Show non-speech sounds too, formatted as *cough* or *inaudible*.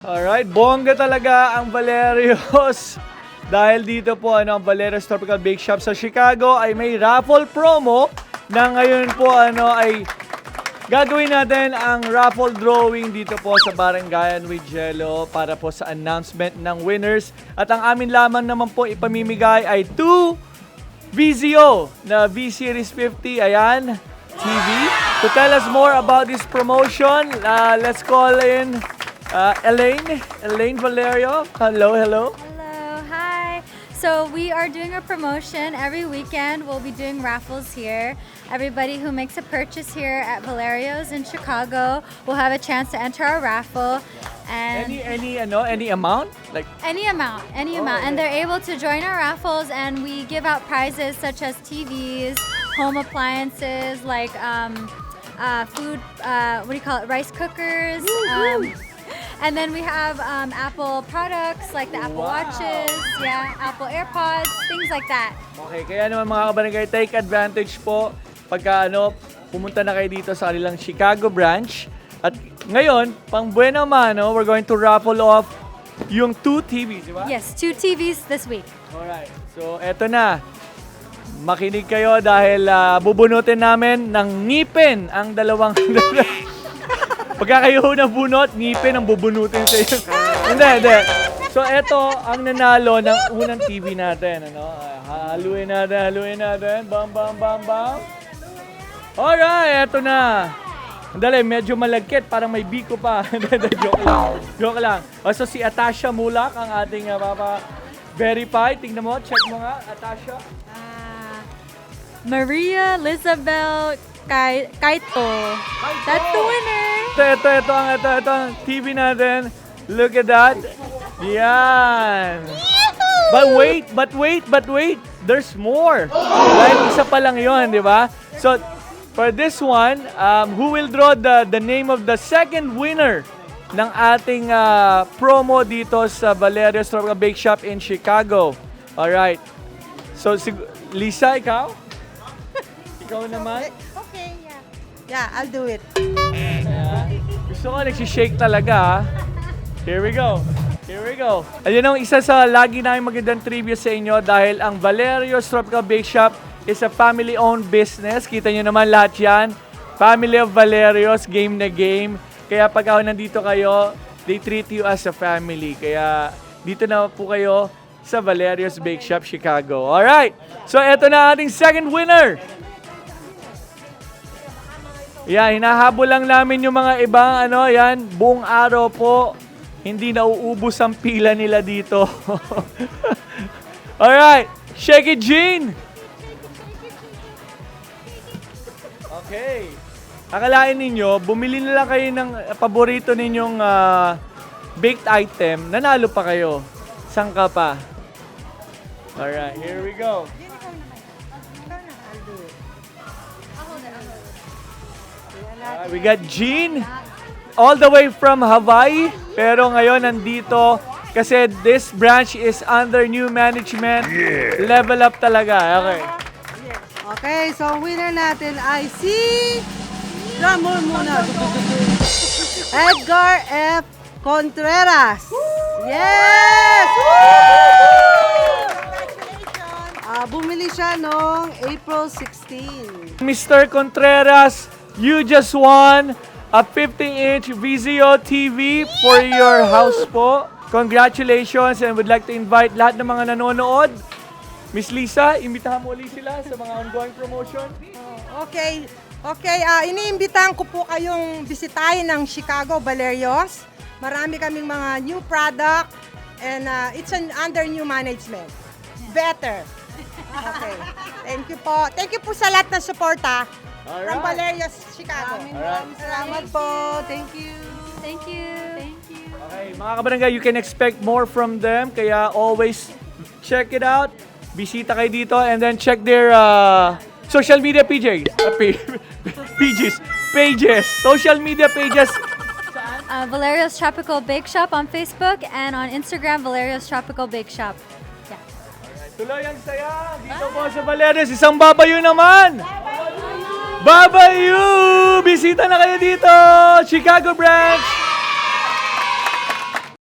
Alright, bongga talaga ang Valerios. *laughs* Dahil dito po ano, ang Valerios Tropical Bake Shop sa Chicago ay may raffle promo na ngayon po ano ay gagawin natin ang raffle drawing dito po sa Barangayan with Jello para po sa announcement ng winners. At ang amin lamang naman po ipamimigay ay 2 VZO na V Series 50. Ayan, TV. To tell us more about this promotion, uh, let's call in uh, Elaine. Elaine Valerio. Hello, hello. Hello, hi. So we are doing a promotion every weekend. We'll be doing raffles here. Everybody who makes a purchase here at Valerio's in Chicago will have a chance to enter our raffle. And Any any ano any amount like any amount, any Oh, amount. And they're able to join our raffles and we give out prizes such as TVs, home appliances like um, uh, food, uh, what do you call it, rice cookers. Um, and then we have um, Apple products like the Apple Wow. Watches, yeah, Apple AirPods, things like that. Okay, kaya naman mga kabarangay, take advantage po pagka ano, pumunta na kayo dito sa kanilang Chicago branch. At ngayon, pang buena mano, we're going to raffle off yung two TVs, di ba? Yes, two TVs this week. Alright, so eto na. Makinig kayo dahil ah, bubunutin namin ng ngipin ang dalawang... *laughs* Pagka kayo ho bunot, ngipin ang bubunutin sa inyo. hindi, hindi. So eto ang nanalo ng unang TV natin. Ano? Ah, Haluin natin, haluin natin. Bam, bam, bam, bam. Alright, eto na. Dali, medyo malagkit, parang may biko pa. *laughs* Hindi, hindi, joke lang. Joke lang. O, so si Atasha Mulak, ang ating uh, papa verify. Tingnan mo, check mo nga, Atasha. Uh, Maria Elizabeth Kai- Kaito. That's the winner. Ito, ito, ito, ang, ito, ito, ang TV natin. Look at that. Yan. But wait, but wait, but wait. There's more. Dahil isa pa lang yon, di ba? So, for this one, um, who will draw the, the name of the second winner ng ating uh, promo dito sa Valeria's Tropical Bake Shop in Chicago? Alright. So, sig- Lisa, ikaw? *laughs* ikaw naman? Okay, yeah. Yeah, I'll do it. Gusto ko nagsishake talaga. Here we go. Here we go. Ayun ang isa sa lagi namin magandang trivia sa inyo dahil ang Valerio's Tropical Bake Shop is a family-owned business. Kita nyo naman lahat yan. Family of Valerios, game na game. Kaya pag ako nandito kayo, they treat you as a family. Kaya dito na po kayo sa Valerio's Bake Shop, Chicago. Alright! So, eto na ating second winner. Yan, hinahabol lang namin yung mga ibang ano, yan, buong araw po. Hindi nauubos ang pila nila dito. *laughs* Alright, shake it, Gene! Okay. Akalain ninyo, bumili na lang kayo ng paborito ninyong ah, baked item, nanalo pa kayo. Saan ka pa? Alright, here we go. Ah, we got Jean all the way from Hawaii. Pero ngayon nandito kasi this branch is under new management. Level up talaga. Okay. Okay, so ang winner natin ay si... Drum roll muna. Edgar F. Contreras. Yes! Ah, bumili siya noong April 16. Mr. Contreras, you just won a 50-inch VZO TV for your house po. Congratulations and would like to invite lahat ng mga nanonood. Miss Lisa, imbitahan mo ulit sila sa mga ongoing promotion. Okay. Okay, ah iniimbitahan ko po kayong bisitahin ng Chicago Valerios. Marami kaming mga new product and ah, it's an under new management. Better. Okay. Thank you po. Thank you po sa lahat ng suporta from Alright. Valerios, Chicago. Alright. Salamat po. Thank you. Thank you. Thank you. Okay, mga kabarangay, you can expect more from them. Kaya always check it out. Bisita kayo dito and then check their uh, social media pages. Uh, pa- *laughs* pages. Pages. Social media pages. Uh, Valerio's Tropical Bake Shop on Facebook and on Instagram, Valerio's Tropical Bake Shop. Yeah. Tuloy ang saya. Dito po sa Valeres. Isang babayu naman. Babayu! Bisita na kayo dito. Chicago branch.